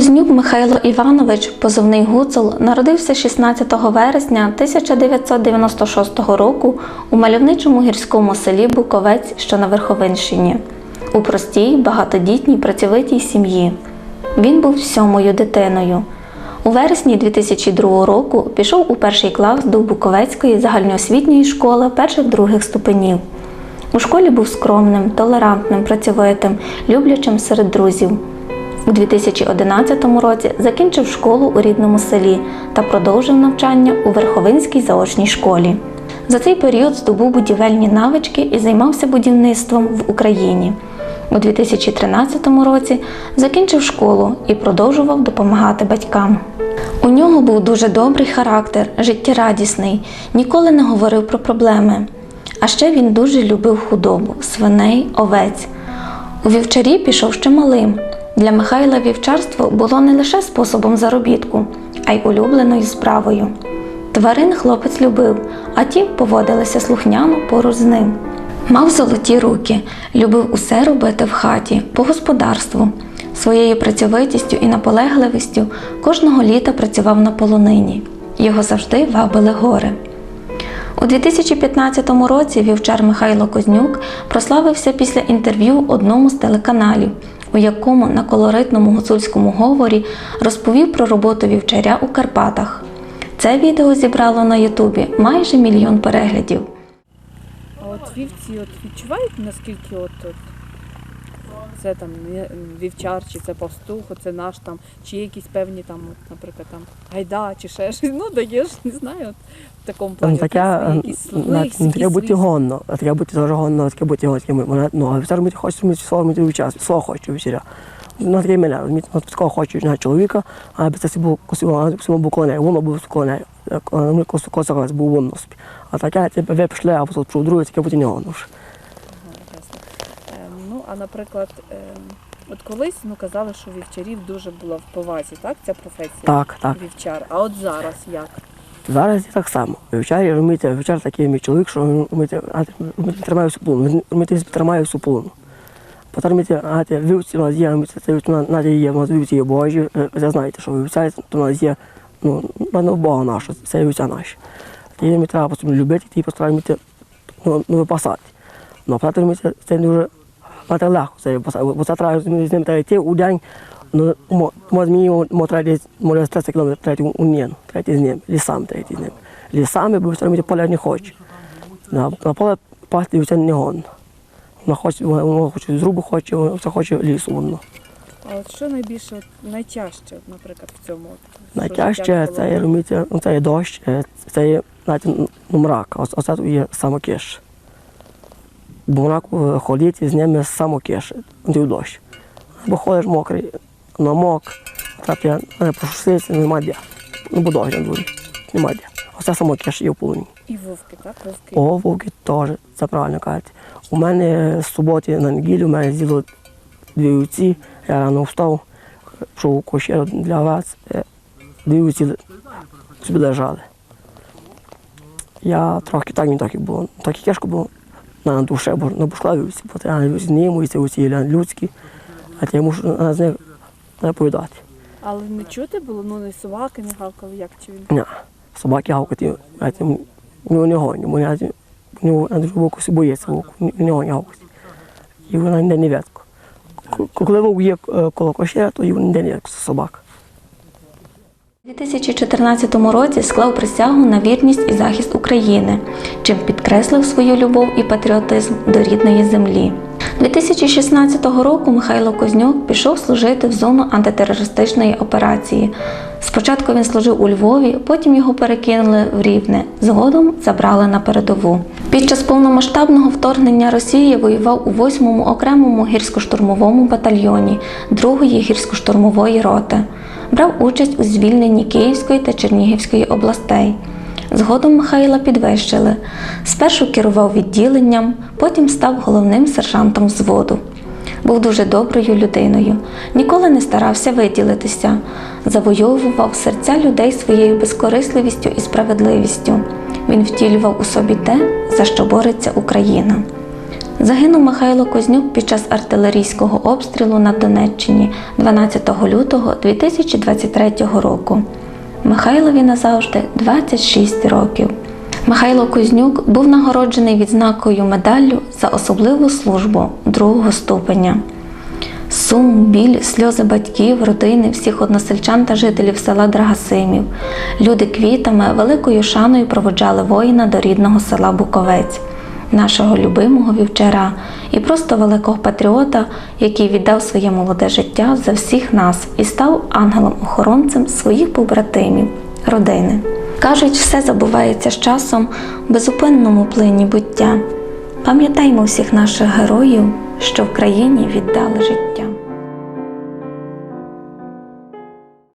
Кознюк Михайло Іванович, позивний Гуцул, народився 16 вересня 1996 року у мальовничому гірському селі Буковець, що на Верховинщині, у простій, багатодітній працьовитій сім'ї. Він був сьомою дитиною. У вересні 2002 року пішов у перший клас до Буковецької загальноосвітньої школи перших-других ступенів. У школі був скромним, толерантним, працьовитим, люблячим серед друзів. У 2011 році закінчив школу у рідному селі та продовжив навчання у Верховинській заочній школі. За цей період здобув будівельні навички і займався будівництвом в Україні. У 2013 році закінчив школу і продовжував допомагати батькам. У нього був дуже добрий характер, життєрадісний, ніколи не говорив про проблеми. А ще він дуже любив худобу, свиней, овець. У вівчарі пішов ще малим. Для Михайла вівчарство було не лише способом заробітку, а й улюбленою справою. Тварин хлопець любив, а ті поводилися слухняно поруч з ним. Мав золоті руки, любив усе робити в хаті, по господарству. Своєю працьовитістю і наполегливістю кожного літа працював на полонині. Його завжди вабили гори. У 2015 році вівчар Михайло Кознюк прославився після інтерв'ю одному з телеканалів, у якому на колоритному гуцульському говорі розповів про роботу вівчаря у Карпатах. Це відео зібрало на Ютубі майже мільйон переглядів. А от вівці от відчувають наскільки от, от це там вівчар, чи це пастух, це наш там, чи якісь певні там, от, наприклад, там гайда чи ще щось. Ну даєш, не знаю, от, в такому плані. Ну, таке, на- не треба бути гонно, а треба бути дуже гонно, таке бути. Мене, ну, зараз ми хочемо слово ми час, слово хочу весіля. Ну, таке мене, ми такого хочу на чоловіка, а без це був косимо, був коней, воно був коней. Ми косо косо був воно. А таке, типу, ви пішли, а потім друге, таке бути не гонно вже. Ага, ясно. Ем, ну, а наприклад, ем, от колись ну, казали, що вівчарів дуже була в повазі, так? Ця професія? Так, так. Вівчар. А от зараз як? Зараз і так само. Вівчар, розумієте, вівчар такий мій чоловік, що він, розумієте, він тримає всю полону, він, розумієте, тримає всю полону. Потім, розумієте, а, те, вівці у нас є, розумієте, це вівці, на є, у нас вівці є божі, е, ви знаєте, що вівця, то у нас є, ну, ну, Бога наша, це вівця наші. І ми треба просто любити, і просто розумієте, ну, ну, випасати. Ну, а потім, розумієте, це дуже мати легко, це випасати, бо це треба розумієте, з ним треба йти у день, Ну, мо, мо змінюємо, мо треба десь, може 30 кілометрів третій у Ніну, третій з ним, лісами третій з ним. Лісами, бо все поля не хоче. На, на поле пасти це не гонно. Вона хоче, вона хоче зрубу хоче, все хоче лісу воно. А от що найбільше найтяжче, наприклад, в цьому? Найтяжче це розумієте, ну, це є дощ, е, це є знаєте, ну, мрак, а тут є самокиш. Бо мрак е, ходить і з ними самокиш, в дощ. Бо ходиш мокрий, намок, так я не прошусився, нема де. Ну, бо дощ на дворі, нема де. Оце самокиш є в полоні. І вовки, так? Вовки. О, вовки теж, це правильно кажете. У мене з суботи на неділю, у мене з'їло дві вівці, я рано встав, пішов у кошер для вас, е, дві вівці собі лежали. Я трохи так, не так і було. Так і тяжко було на душе, бо на бушла вівці, бо я зніму, ці вівці людські, а я мушу з них заповідати. Але не чути було, ну не собаки не гавкали, як чи він. Ні, собаки гавкати, ну, не гоню, бо я ну, на другу боку боїться, не- гоню гавкати. І вона ніде не ветко. К- Коли вовк є е, коло кошера, то ніде не ветко, собак. У 2014 році склав присягу на вірність і захист України, чим підкреслив свою любов і патріотизм до рідної землі. 2016 року Михайло Кознюк пішов служити в зону антитерористичної операції. Спочатку він служив у Львові, потім його перекинули в Рівне, згодом забрали на передову. Під час повномасштабного вторгнення Росії воював у 8-му окремому гірсько-штурмовому батальйоні 2-ї гірсько-штурмової роти брав участь у звільненні Київської та Чернігівської областей. Згодом Михайла підвищили. Спершу керував відділенням, потім став головним сержантом взводу. Був дуже доброю людиною, ніколи не старався виділитися, завойовував серця людей своєю безкорисливістю і справедливістю. Він втілював у собі те, за що бореться Україна. Загинув Михайло Кознюк під час артилерійського обстрілу на Донеччині 12 лютого 2023 року. Михайлові назавжди 26 років. Михайло Кузнюк був нагороджений відзнакою медаллю за особливу службу другого ступеня. Сум, біль, сльози батьків, родини, всіх односельчан та жителів села Драгасимів. Люди квітами, великою шаною проводжали воїна до рідного села Буковець, нашого любимого вівчара і просто великого патріота, який віддав своє молоде життя за всіх нас і став ангелом-охоронцем своїх побратимів, родини. Кажуть, все забувається з часом в безупинному плині буття. Пам'ятаймо всіх наших героїв, що в країні віддали життя.